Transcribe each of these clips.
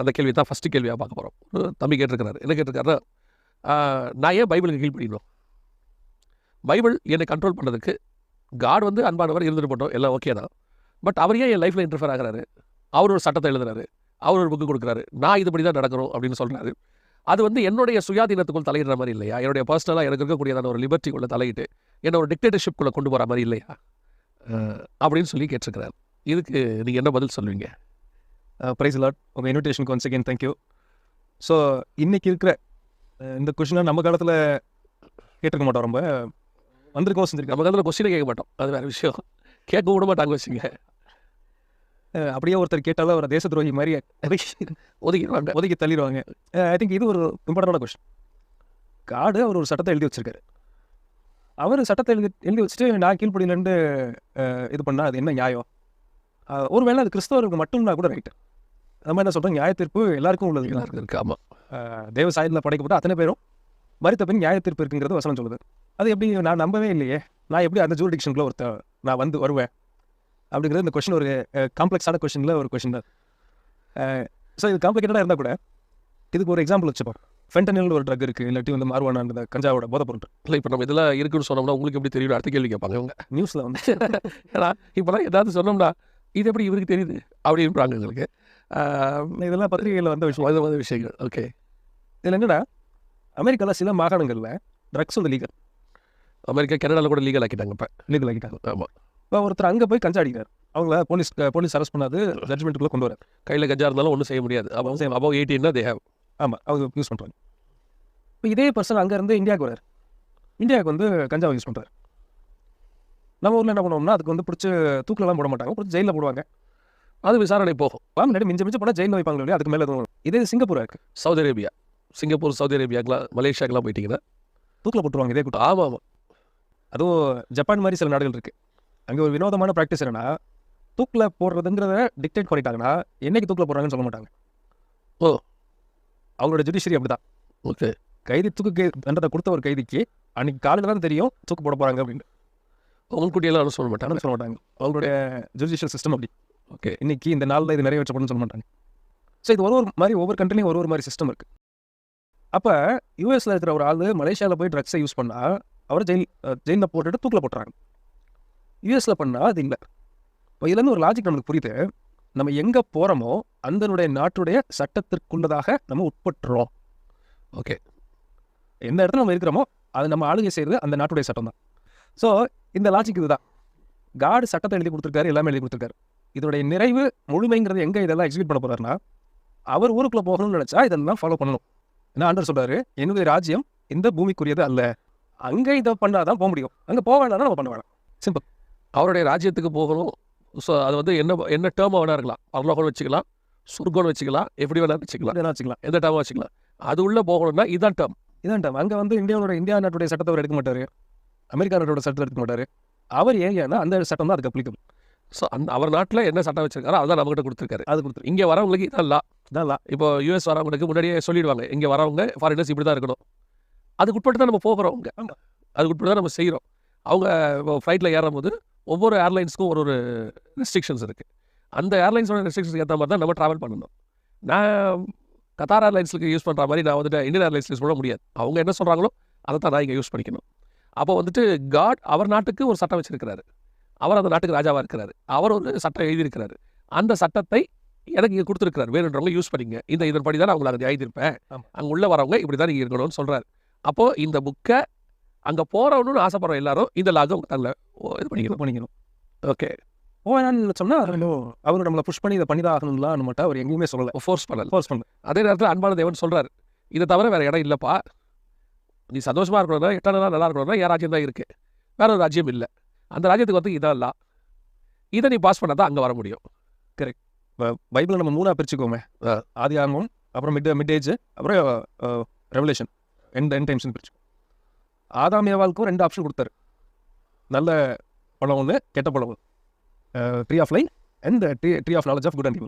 அந்த கேள்வி தான் ஃபஸ்ட்டு கேள்வியாக பார்க்க போகிறோம் தம்பி கேட்டிருக்கிறாரு. என்ன கேட்டிருக்காருன்னா நான் ஏன் பைபிளுக்கு கீழ்ப்படிக்கணும் பைபிள் என்னை கண்ட்ரோல் பண்ணதுக்கு காட் வந்து அன்பானவர் இருந்துட்டு போட்டோம். எல்லாம் ஓகே தான். பட் அவர் ஏன் என் லைஃப்பில் இன்டர்ஃபியர் ஆகிறாரு? அவர் ஒரு சட்டத்தை எழுதுறாரு. அவர் ஒரு புக்கு கொடுக்குறாரு. நான் இதுபடி தான் நடக்கிறோம் அப்படின்னு சொல்கிறாரு அது வந்து என்னுடைய சுயாதீனத்துக்குள் தலையிடுற மாதிரி இல்லையா? என்னுடைய பர்சனலாக எனக்கு இருக்கக்கூடியதான ஒரு லிபர்ட்டிக்குள்ளே தலையிட்டு என்ன ஒரு டிக்டேட்டர்ஷிப்குள்ளே கொண்டு போகிற மாதிரி இல்லையா? அப்படின்னு சொல்லி கேட்டிருக்கிறார். இதுக்கு நீங்கள் என்ன பதில் சொல்லுவீங்க? ப்ரைஸ் லாட் உங்கள் இன்விடேஷனுக்கு once again thank you so இன்னைக்கு இருக்கிற அஹ், இந்த கொஷினை நம்ம காலத்தில் கேட்டிருக்க மாட்டோம் ரொம்ப. வந்திருக்கோம் செஞ்சிருக்கோம் நம்ம காலத்தில் கொஸ்டினை கேட்க மாட்டோம். அது வேறு விஷயம். கேட்க விட மாட்டாங்க வச்சுங்க அஹ், அப்படியே ஒருத்தர் கேட்டாலும் அவர் தேச துரோகி மாதிரி ஒதுக்கிடுவாங்க. ஒதுக்கி தள்ளிடுவாங்க. ஐ திங்க் இது ஒரு இம்பார்ட்டண்டான கொஷின் காடு அவர் ஒரு சட்டத்தை எழுதி வச்சிருக்காரு. அவர் சட்டத்தை எழுதி எழுதி வச்சுட்டு நான் கீழ்ப்படியிலேருந்து இது பண்ணா அது என்ன நியாயம்? ஒருவேளை அது கிறிஸ்தவருக்கு மட்டும்னா கூட ரைட்டு நம்ம என்ன சொல்கிறோம் நியாய தீர்ப்பு எல்லாருக்கும் உள்ளது எல்லாருக்கும் இருக்கு. ஆமாம் தேவ சாயத்தில் படைக்கப்பட்ட அத்தனை பேரும் மறித்த பின் நியாய தீர்ப்பு இருக்குங்கிறது வசனம் சொல்லுது. அது எப்படி நான் நம்பவே இல்லையே. நான் எப்படி அந்த ஜூரிடிக்ஷனுக்குள்ள ஒருத்த நான் வந்து வருவேன்? அப்படிங்கிறது இந்த கொஷின் ஒரு காம்ப்ளெக்ஸான கொஷினில் ஒரு கொஷின் தான். ஸோ இது காம்ப்ளிகேட்டடாக இருந்தால் கூட இதுக்கு ஒரு எக்ஸாம்பிள் வச்சுப்போம். ஃபென்டனில் ஒரு ட்ரக் இருக்குது இல்லாட்டி வந்து மார்வான அந்த கஞ்சாவோட போதைப் பொருள் இல்லை இப்போ நம்ம இதெல்லாம் இருக்குன்னு சொன்னோம்னா உங்களுக்கு எப்படி தெரியும்? அடுத்த கேள்வி கேட்பாங்க இவங்க. நியூஸில் வந்து. ஏன்னா இப்போலாம் ஏதாவது சொன்னோம்னா இது எப்படி இவருக்கு தெரியுது? அப்படின்றாங்க எங்களுக்கு. இதெல்லாம் பத்திரிகையில் வந்த விஷயம். மாதிரி விஷயங்கள். ஓகே. இதில் என்னன்னா அமெரிக்காவில் சில மாகாணங்களில் ட்ரக்ஸ் வந்து லீகல் அமெரிக்கா கனடாவில் கூட லீகல் ஆக்கிட்டாங்க இப்போ. லீகல் ஆகிட்டாங்க ஆமாம் இப்போ ஒருத்தர் அங்கே போய் கஞ்சா அடிக்கிறார். அவங்கள போலீஸ் போலீஸ் அரெஸ்ட் பண்ணாது ஜட்மெண்ட்டுக்குள்ளே கொண்டு வர கையில் கஞ்சா இருந்தாலும் ஒன்றும் செய்ய முடியாது. அப்போ அபவ் எயிட்டீன்னா தே ஹேவ் ஆமாம் அவங்க யூஸ் பண்ணுறாங்க இப்போ இதே பர்சன் அங்கேருந்து இந்தியாவுக்கு வரார் இந்தியாவுக்கு வந்து கஞ்சாவை யூஸ் பண்ணுறாரு நம்ம ஊரில் என்ன பண்ணுவோம்னா அதுக்கு வந்து பிடிச்சி தூக்கிலலாம் போட மாட்டாங்க. பிடிச்சி ஜெயிலில் போடுவாங்க. அது விசாரணை போகும். முன்னாடி மிஞ்ச மிஞ்ச போனால் ஜெயிலில் வைப்பாங்க இல்லையா? அதுக்கு மேலே எதுவும் இதே சிங்கப்பூரா இருக்குது சவுதி அரேபியா. சிங்கப்பூர் சவுதி அரேபியாக்கெலாம் மலேசியாக்கெலாம் போயிட்டீங்கன்னா தூக்கில் போட்டுருவாங்க இதே கூட்டம் ஆமாம் ஆமாம் அதுவும் ஜப்பான் மாதிரி சில நாடுகள் இருக்குது அங்கே ஒரு வினோதமான ப்ராக்டிஸ் என்னன்னா தூக்கில் போடுறதுங்கிறத டிக்டேட் பண்ணிட்டாங்கன்னா என்னைக்கு தூக்கில் போடுறாங்கன்னு சொல்ல மாட்டாங்க. ஓ. அவங்களோட ஜுடிஷியரி அப்படிதான். ஓகே. கைதி தூக்கு தண்டத்தை கொடுத்த ஒரு கைதிக்கு அன்னைக்கு காலையில் தான் தெரியும் தூக்கு போட போகிறாங்க அப்படின்னு. முன்கூட்டியெல்லாம் ஒன்றும் சொல்ல மாட்டாங்க? சொல்ல மாட்டாங்க. அவங்களுடைய ஜுடிஷியல் சிஸ்டம் அப்படி. ஓகே இன்னைக்கு இந்த நாளில் இது நிறைவேற்றப்படும்னு சொல்ல மாட்டாங்க. ஸோ இது ஒரு ஒரு மாதிரி ஒவ்வொரு கண்ட்ரிலையும் ஒரு ஒரு மாதிரி சிஸ்டம் இருக்குது அப்போ யூஎஸில் இருக்கிற ஒரு ஆள் மலேசியாவில் போய் ட்ரக்ஸை யூஸ் பண்ணால் அவரை ஜெயில் ஜெயிலில் போட்டுட்டு தூக்கில் போட்டுறாங்க. யூஎஸில் பண்ணால் அது இல்லை. இப்போ இதுலேருந்து ஒரு லாஜிக் நமக்கு புரியுது. நம்ம எங்கே போகிறோமோ அந்தனுடைய நாட்டுடைய சட்டத்திற்குள்ளதாக நம்ம உட்பட்டுறோம். ஓகே எந்த இடத்துல நம்ம இருக்கிறோமோ அது நம்ம ஆளுகை செய்கிறது அந்த நாட்டுடைய சட்டம் தான் ஸோ இந்த லாஜிக் இதுதான். காடு சட்டத்தை எழுதி கொடுத்துருக்காரு எல்லாமே எழுதி கொடுத்துருக்காரு. இதோடைய நிறைவு முழுமைங்கிறது எங்கே இதெல்லாம் எக்ஸிக்யூட் பண்ண போறாருன்னா அவர் ஊருக்குள்ள போகணும்னு நினைச்சா இதெல்லாம் ஃபாலோ பண்ணணும். என்ன ஆண்டர் சொல்றாரு? என்னுடைய ராஜ்யம் இந்த பூமிக்குரியது அல்ல. அங்கே இதை பண்ணாதான் போக முடியும். அங்கே போக வேண்டாம்னா நம்ம பண்ண வேணாம். சிம்பிள் அவருடைய ராஜ்யத்துக்கு போகணும். ஸோ அது வந்து என்ன என்ன டேர்மாக வேணா இருக்கலாம். பரலோகம்னு வச்சுக்கலாம் சுர்கம்னு வச்சுக்கலாம் எப்படி வேணாலும் வச்சுக்கலாம். என்ன வச்சுக்கலாம். எந்த டேர்மாக வச்சுக்கலாம். அது உள்ளே போகணும்னா இதுதான் டேர்ம் இதான் time. அங்க வந்து இந்தியாவோட இந்தியா நாட்டுடைய சட்டத்தை அவர் எடுக்க மாட்டாரு. அமெரிக்கா நாட்டோட சட்டத்தை எடுக்க மாட்டாரு. அவர் ஏன்னா அந்த சட்டம் தான் அதுக்கு அப்ளிகபிள் ஸோ அந்த அவர் நாட்டில் என்ன சட்டம் வச்சிருக்காரோ அதான் நம்மகிட்ட கொடுத்துருக்காரு. அது கொடுத்துரு இங்கே வரவங்களுக்கு இதான் லா இதான் law. இப்போ யூஎஸ் வரவங்களுக்கு முன்னாடியே சொல்லிடுவாங்க இங்கே வரவங்க ஃபாரினர்ஸ் இப்படி தான் இருக்கணும். அதுக்கு உட்பட்டு தான் நம்ம போகிறோம் ஆமா. அதுக்கு உட்பட்டு தான் நம்ம செய்கிறோம் அவங்க ஃப்ளைட்டில் ஏறும்போது ஒவ்வொரு ஏர்லைன்ஸ்க்கும் ஒரு ஒரு ரெஸ்ட்ரிக்ஷன்ஸ் இருக்குது அந்த ஏர்லைன்ஸோட ரெஸ்ட்ரிக்ஷன்ஸ் ஏற்ற மாதிரி தான் நம்ம ட்ராவல் பண்ணணும். நான் கத்தார் ஏர்லைன்ஸுக்கு யூஸ் பண்ணுற மாதிரி நான் வந்துட்டு இந்தியன் ஏர்லைன்ஸ் யூஸ் பண்ண முடியாது. அவங்க என்ன சொல்கிறாங்களோ அதை தான் நான் இங்கே யூஸ் பண்ணிக்கணும். அப்போ வந்துட்டு காட் அவர் நாட்டுக்கு ஒரு சட்டம் வச்சிருக்கிறாரு. அவர் அந்த நாட்டுக்கு ராஜாவாக இருக்கிறாரு. அவர் ஒரு சட்டம் எழுதியிருக்கிறாரு. அந்த சட்டத்தை எனக்கு இங்கே கொடுத்துருக்காரு வேணுன்றவங்க யூஸ் பண்ணிங்க. இந்த இதன்படி தான் நான் உங்களை அங்கே எழுதியிருப்பேன். அங்கே உள்ளே வரவங்க இப்படி தான் நீங்கள் இருக்கணும்னு சொல்கிறாரு அப்போது இந்த புக்கை அங்கே போகிறவனுன்னு ஆசைப்படுற எல்லாரும் இந்த லாகை தங்களை இது பண்ணிக்கணும். பண்ணிக்கணும். ஓகே ஓவேனான்னு சொன்னால் அவர் நம்மளை புஷ் பண்ணி இதை பண்ணி தான் ஆகணும்லாம் மட்டும் அவர் எங்கேயுமே சொல்லலை. ஃபோர்ஸ் பண்ணல. ஃபோர்ஸ் பண்ணல. அதே நேரத்தில் அன்பான தேவன் சொல்கிறாரு இதை தவிர வேறு இடம் இல்லைப்பா. நீ சந்தோஷமாக இருக்கணும்னா எட்டாம் நாள் நல்லா இருக்கணும்னா என் ராஜ்யம் தான் இருக்குது வேற ஒரு ராஜ்யம் இல்லை. அந்த ராஜ்யத்துக்கு வந்து இதான் இல்லை இதை நீ பாஸ் பண்ணால் தான் அங்கே வர முடியும். கரெக்ட் பைபிளை நம்ம மூணாக பிரிச்சுக்கோமே. ஆதி ஆகும் அப்புறம் மிட் மிட் ஏஜ் அப்புறம் ரெவலேஷன் எண்ட் எண்ட் டைம்ஸ்னு பிரிச்சு ஆதாம் ஏவாளுக்கும் ரெண்டு ஆப்ஷன் கொடுத்தாரு. நல்ல பழம் ஒன்று கெட்ட பழம் tree of life and tree tree of knowledge of good and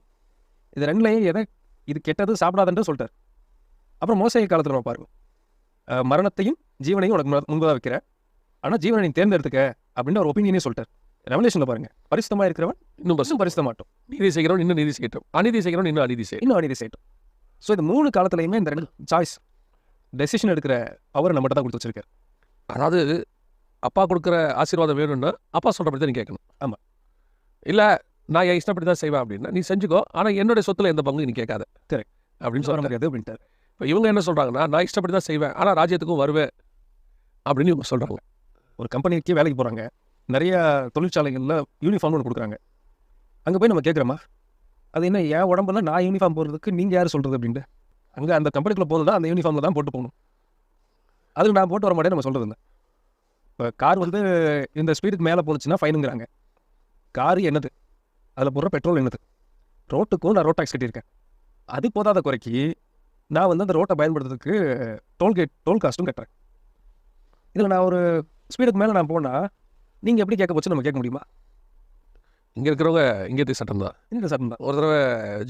இது ரெண்டுலையும் எதை இது கெட்டது சாப்பிடாதுன்ட்டு சொல்லிட்டார். அப்புறம் மோசை காலத்தில் நம்ம பாருங்க. மரணத்தையும் ஜீவனையும் உனக்கு முன்பதாக வைக்கிறேன். ஆனால் ஜீவனை நீ தேர்ந்தெடுத்துக்க அப்படின்னு ஒரு ஒப்பீனியனே சொல்லிட்டார். ரெவலேஷனில் பாருங்க. பரிசுத்தமாக இருக்கிறவன் இன்னும் இன்னும் பரிசுத்த மாட்டோம் நீதி செய்கிறவன் இன்னும் நீதி செய்யட்டும். அநீதி செய்கிறவன் இன்னும் அநீதி செய்யும் இன்னும் அநீதி செய்யட்டும். ஸோ இந்த மூணு காலத்துலையுமே இந்த ரெண்டு சாய்ஸ் டெசிஷன் எடுக்கிற அவர் நம்மகிட்ட தான் கொடுத்து வச்சிருக்காரு. அதாவது அப்பா கொடுக்குற ஆசீர்வாதம் வேணும்னா அப்பா சொல்கிறபடி தான் நீ கேட்கணும். ஆமா. இல்லை நான் என் இஷ்டப்படி தான் செய்வேன் அப்படின்னா நீ செஞ்சுக்கோ. ஆனால் என்னுடைய சொத்துல எந்த பங்கு நீ கேட்காத. Correct. அப்படின்னு சொல்ல முடியாது அப்படின்ட்டார். இப்போ இவங்க என்ன சொல்கிறாங்கன்னா நான் இஷ்டப்படி தான் செய்வேன் ஆனால் ராஜ்யத்துக்கும் வருவேன் அப்படின்னு இவங்க சொல்கிறாங்க ஒரு கம்பெனிக்கு வேலைக்கு போகிறாங்க நிறைய தொழிற்சாலைகளில் யூனிஃபார்ம் ஒன்று கொடுக்குறாங்க. அங்கே போய் நம்ம கேட்குறோமா? அது என்ன என் உடம்புல நான் யூனிஃபார்ம் போடுறதுக்கு நீங்கள் யார் சொல்கிறது அப்படின்ட்டு. அங்கே அந்த கம்பெனிக்குள்ளே போகுது அந்த யூனிஃபார்மில் தான் போட்டு போகணும். அதுக்கு நான் போட்டு வர மாட்டேன் நம்ம சொல்கிறது இல்லை. இப்போ கார் வந்து இந்த ஸ்பீடுக்கு மேலே போணுச்சுன்னா ஃபைனுங்கிறாங்க கார் என்னது? அதில் போடுற பெட்ரோல் என்னது? ரோட்டுக்கும் நான் ரோட் டாக்ஸ் கட்டியிருக்கேன். அது போதாத குறைக்கு நான் வந்து அந்த ரோட்டை பயன்படுத்துறதுக்கு டோல்கேட் டோல் காஸ்ட்டும் கட்டுறேன். இதில் நான் ஒரு ஸ்பீடுக்கு மேலே நான் போனால் நீங்கள் எப்படி கேட்க போச்சு நம்ம கேட்க முடியுமா? இங்கே இருக்கிறவங்க இங்கே சட்டம் தான். இந்த சட்டம் தான். ஒரு தடவை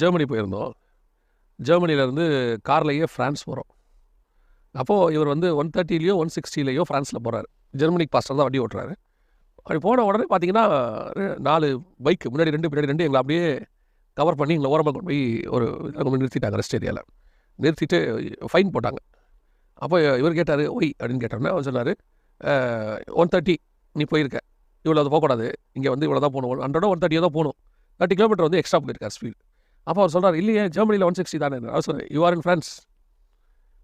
ஜெர்மனி போயிருந்தோம். ஜெர்மனிலேருந்து கார்லேயே ஃப்ரான்ஸ் போகிறோம் அப்போது இவர் வந்து ஒன் தேர்ட்டிலேயோ ஒன் சிக்ஸ்டிலேயோ ஃப்ரான்ஸில் போகிறாரு ஜெர்மனிக்கு பாஸ்டர் தான் வண்டி ஓட்டுறாரு. அப்படி போன உடனே பார்த்தீங்கன்னா நாலு பைக் முன்னாடி ரெண்டு பின்னாடி ரெண்டு எங்களை அப்படியே கவர் பண்ணி எங்களை ஓரமாக கொண்டு போய் ஒரு நிறுத்திட்டாங்க ரெஸ்ட் ஏரியாவில் நிறுத்திட்டு ஃபைன் போட்டாங்க. அப்போ இவர் கேட்டார் ஒய் அப்படின்னு கேட்டோன்னே அவர் சொன்னார் ஒன் தேர்ட்டி நீ போயிருக்க. இவ்வளோ அது போகக்கூடாது. இங்கே வந்து இவ்வளோ தான் போகணும். ஹண்ட்ரடோ ஒன் தேர்ட்டியோ தான் போகணும். தேர்ட்டி கிலோமீட்டர் வந்து எக்ஸ்ட்ரா போயிருக்கார் ஸ்பீட் அப்போ அவர் சொல்றாரு இல்லையே ஜெர்மனியில் ஒன் சிக்ஸ்டி தானே. அவர் சொன்னார் யூ ஆர் இன் ஃப்ரான்ஸ்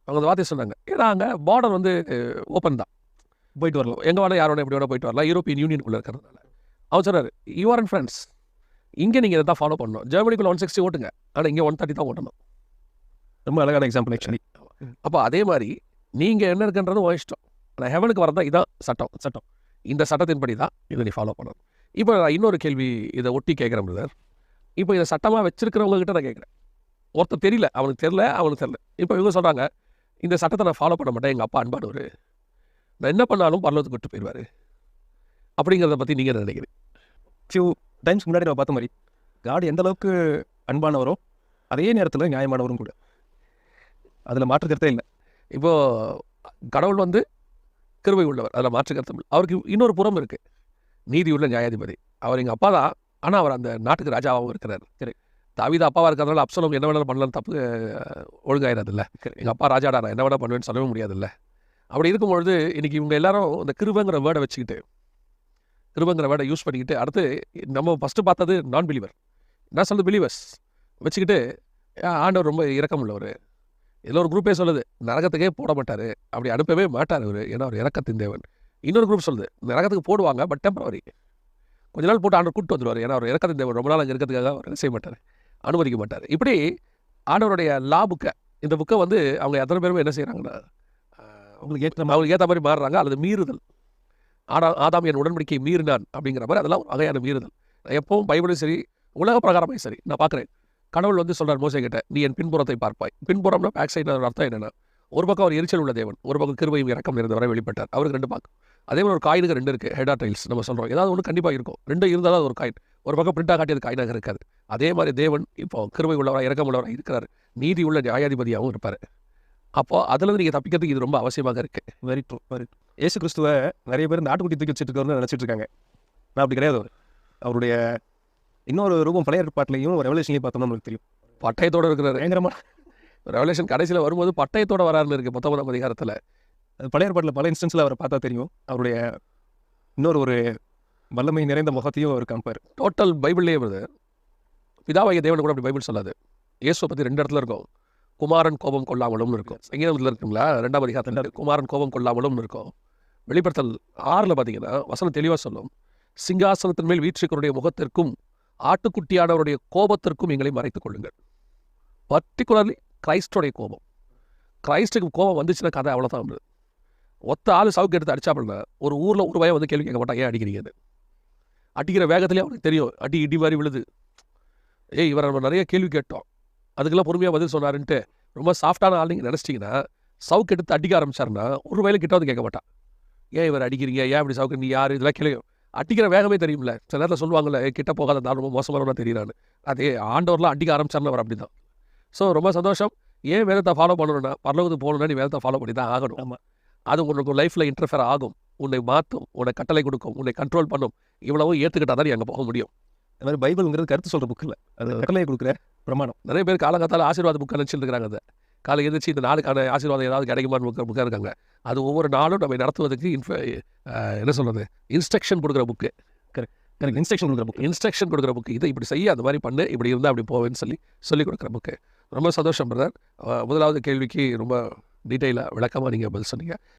அவங்க அந்த வார்த்தையை சொன்னாங்க. ஏன்னா அங்கே பார்டர் வந்து ஓப்பன் தான். போயிட்டு வரலாம். எங்கே வேணா யாரோட எப்படி வேணா போயிட்டு வரலாம். யூரோப்பியன் யூனியனுக்குள்ளே இருக்கிறதுனால. அவர் சொன்னார் யூ ஆர் இன் ஃப்ரான்ஸ் இங்கே நீங்கள் இதை தான் ஃபாலோ பண்ணணும். ஜெர்மனிக்குள்ள ஒன் சிக்ஸ்டி ஓட்டுங்க. ஆனால் இங்கே ஒன் தேர்ட்டி தான் ஓட்டணும். ரொம்ப அழகான எக்ஸாம்பிள் ஆக்சுவலி அப்போ அதே மாதிரி நீங்கள் என்ன இருக்குன்றது உன் இஷ்டம். ஆனால் ஹெவனுக்கு வரதா இதான் சட்டம் சட்டம். இந்த சட்டத்தின்படி தான் இதை நீ ஃபாலோ பண்ணணும். இப்போ நான் இன்னொரு கேள்வி இதை ஒட்டி கேட்குறேன் பிரதர் இப்போ இதை சட்டமாக வச்சிருக்கிறவங்க கிட்ட நான் கேட்குறேன். ஒருத்தர் தெரியல அவனுக்கு தெரியல அவனுக்கு தெரியல. இப்போ இவங்க சொல்கிறாங்க இந்த சட்டத்தை நான் ஃபாலோ பண்ண மாட்டேன் எங்கள் அப்பா அன்பானவர். நான் என்ன பண்ணாலும் பரலோகத்துக்கு விட்டு போயிடுவார் அப்படிங்கிறத பற்றி நீங்கள் நினைக்கிறீங்க? ஃபியூ டைம்ஸ் முன்னாடி நம்ம பார்த்த மாதிரி காட் எந்த அளவுக்கு அன்பானவரோ அதே நேரத்தில் நியாயமானவரும் கூட. அதில் மாற்று கருத்தே இல்லை. இப்போது கடவுள் வந்து கிருபை உள்ளவர். அதில் மாற்று கருத்தம் இல்லை. அவருக்கு இன்னொரு புறம் இருக்குது நீதி உள்ள நியாயாதிபதி. அவர் எங்கள் அப்பா தான். ஆனால் அவர் அந்த நாட்டுக்கு ராஜாவாகவும் இருக்கிறார். சரி. தாவீது அப்பாவாக இருக்கிறதுனால அப்சலம் என்ன வேணாலும் பண்ணலாம் தப்பு Correct. எங்கள் அப்பா ராஜாடா நான் என்ன வேணா பண்ணுவேன்னு சொல்லவே முடியாதுல்ல. அப்படி இருக்கும்பொழுது இன்னைக்கு இவங்க எல்லாரும் இந்த கிருபங்கிற வேர்டை வச்சுக்கிட்டு கிருபங்கிற வேர்டை யூஸ் பண்ணிக்கிட்டு அடுத்து நம்ம ஃபஸ்ட்டு பார்த்தது நான் பிலீவர் நான் சொல்றது பிலீவர்ஸ் வச்சுக்கிட்டு ஆண்டவர் ரொம்ப இரக்கம் உள்ளவர் இதில் ஒரு குரூப்பே சொல்லுது நரகத்துக்கே போட மாட்டார். அப்படி அனுப்பவே மாட்டார் அவர். ஏன்னா அவர் இறக்கத்தின் தேவன். இன்னொரு குரூப் சொல்லுது நரகத்துக்கு போடுவாங்க பட் டெம்பரவரி கொஞ்ச நாள் போட்டு ஆண்டவர் கூட்டு வந்துடுவார் ஏன்னா அவர் இறக்கத்தின் தேவன். ரொம்ப நாள் அங்கே இருக்கிறதுக்காக அவர் என்ன செய்ய மாட்டார்? அனுமதிக்க மாட்டார். இப்படி ஆண்டவருடைய லா புக்கை இந்த புக்கை வந்து அவங்க எத்தனை பேருமே என்ன செய்கிறாங்கன்னா உங்களுக்கு ஏற்ற அவங்களுக்கு ஏற்ற மாதிரி மாறுறாங்க. அல்லது மீறுதல். ஆடா ஆதாம் என் உடன்படிக்கை மீறினான் அப்படிங்கிற மாதிரி அதெல்லாம் ஒரு வகையான மீறுதல். எப்பவும் பைபிளும் சரி உலக பிரகாரமே சரி நான் பார்க்குறேன். கடவுள் வந்து சொல்கிறார் மோசை கிட்ட நீ என் பின்புறத்தை பார்ப்பாய். பின்புறம்னா பேக் சைடு அர்த்தம் என்னென்னா ஒரு பக்கம் அவர் எரிச்சல் உள்ள தேவன் ஒரு பக்கம் கிருபையும் இறக்கம் இருந்தவரை வெளிப்பட்டார். அவருக்கு ரெண்டு பார்க்கும் அதே மாதிரி ஒரு காயினுக்கு ரெண்டு இருக்குது ஹெடா டைல்ஸ் நம்ம சொல்கிறோம் ஏதாவது ஒன்று கண்டிப்பாக இருக்கும். ரெண்டு இருந்தாலும் அது ஒரு காயின் ஒரு பக்கம் பிரிண்டாக காட்டியது காயினாக இருக்காது. அதே மாதிரி தேவன் இப்போ கிருபை உள்ளவராக இறக்கம் உள்ளவராக இருக்கிறார். நீதி உள்ள நியாயாதிபதியாகவும் இருப்பார். அப்போ அதுலேருந்து நீங்கள் தப்பிக்கிறதுக்கு இது ரொம்ப அவசியமாக இருக்குது வெரி ட்ரூ வெரி ஏசு கிறிஸ்துவ நிறைய பேர் நாட்டுக்குட்டி தூக்கி வச்சுட்டு இருக்காருன்னு நினச்சிட்டு இருக்காங்க. நான் அப்படி கிடையாது. அவர் அவருடைய இன்னொரு ரூபம் பழைய ஏற்பாட்டிலையும் ரெவலேஷன்லையும் பார்த்தோம்னா நமக்கு தெரியும். பட்டயத்தோடு இருக்கிறாரு. பயங்கரமா. ரெவலேஷன் கடைசியில் வரும்போது பட்டயத்தோட வராருன்னு இருக்கு பத்தொன்பதாம் அதிகாரத்தில். அது பழைய ஏற்பாட்டில் பல இன்ஸ்டன்ஸில் அவரை பார்த்தா தெரியும். அவருடைய இன்னொரு ஒரு வல்லமை நிறைந்த முகத்தையும் அவர் காமிப்பார். டோட்டல் பைபிள்லேயே வருது. பிதாவாகிய தேவன் கூட அப்படி பைபிள் சொல்லாது. இயேசுவை பற்றி ரெண்டு இடத்துல இருக்கும். குமாரன் கோபம் கொள்ளாமலும்னு இருக்கும். சங்கீதத்தில் இருக்குங்களா ரெண்டாம் அதிகாரத்தில். குமாரன் கோபம் கொள்ளாமலும் இருக்கும். வெளிப்படுத்தல் ஆறில் பார்த்தீங்கன்னா வசனம் தெளிவாக சொல்லும். சிங்காசனத்தின் மேல் வீற்றிருக்கிறவருடைய முகத்திற்கும் ஆட்டுக்குட்டியானவருடைய கோபத்திற்கும் எங்களை மறைத்துக் கொள்ளுங்கள். பர்டிகுலர்லி கிரைஸ்டோடைய கோபம். கிரைஸ்டுக்கு கோபம் வந்துச்சுன்னா கதை அவ்வளோதான் வந்து ஒத்த ஆள் சவுக்கு எடுத்து அடிச்சாப்புல ஒரு ஊரில் ஒரு பயம் வந்து கேள்வி கேட்க மாட்டான் ஏன் அடிக்கிறீங்க? அடிக்கிற வேகத்திலே அவனுக்கு தெரியும் அடி இடி மாதிரி விழுது. ஏய் இவரை நம்ம நிறைய கேள்வி கேட்டோம். அதுக்கெல்லாம் பொறுமையாக பதில் சொன்னாருன்ட்டு ரொம்ப சாஃப்டான ஆள் நீங்கள் நினச்சிட்டிங்கன்னா சவுக்கு எடுத்து அடிக்க ஆரம்பிச்சாருன்னா ஒரு வேலை கிட்ட வந்து கேட்க மாட்டான். ஏன் இவர் அடிக்கிறீங்க? ஏன் இப்படி சவுக்கு? நீ யார்? இதெல்லாம் கேள்வி அடிக்கிற வேகமே தெரியும்ல. சில நேரத்தில் சொல்லுவாங்கல்ல "ஏய், கிட்ட போகாத நான் ரொம்ப மோசமானவனா தெரியுறான்னு. அதே ஆண்டவர்லாம் அடிக்க ஆரம்பிச்சாருன்னு அவர் அப்படி தான் ஸோ ரொம்ப சந்தோஷம். ஏன் வேதத்தை ஃபாலோ பண்ணணும்னா பரலோகத்துக்கு போகணும்னா நீ வேதத்தை ஃபாலோ பண்ணி தான் ஆகணும். ஆமா. அது உனக்கு லைஃப்பில் இன்டர்ஃபியர் ஆகும். உன்னை மாற்றும் உன்னை கட்டளை கொடுக்கும் உன்னை கண்ட்ரோல் பண்ணும். இவ்வளவும் ஏற்றுக்கிட்டா தான் அங்கே போக முடியும். இந்த மாதிரி பைபிள்ங்கிறது கருத்து சொல்ற புக் இல்லை. அது கட்டளையை கொடுக்குற பிரமாணம். நிறைய பேர் காலங்காத்தால ஆசீர்வாத புக்கை நினச்சிட்டு இருக்காங்க அதை. காலை எந்திரிச்சு இந்த நாளுக்கான ஆசீர்வாதம் ஏதாவது கிடைக்குமான்னு புக்க புக்காக இருக்காங்க அது ஒவ்வொரு நாளும் நம்ம நடத்துவதற்கு இன்ஃப என்ன சொல்கிறது இன்ஸ்ட்ரக்ஷன் கொடுக்குற புக்கு எனக்கு இன்ஸ்ட்ரக்ஷன் கொடுக்குற புக் இன்ஸ்ட்ரக்ஷன் கொடுக்குற புக்கு இதை இப்படி செய்ய அந்த மாதிரி பண்ணு இப்படி இருந்தால் அப்படி போவேன்னு சொல்லி சொல்லிக் கொடுக்குற புக்கு ரொம்ப சந்தோஷம் பிரதர் முதலாவது கேள்விக்கு ரொம்ப டீட்டெயிலாக விளக்கமாக நீங்கள் பதில் சொன்னீங்க.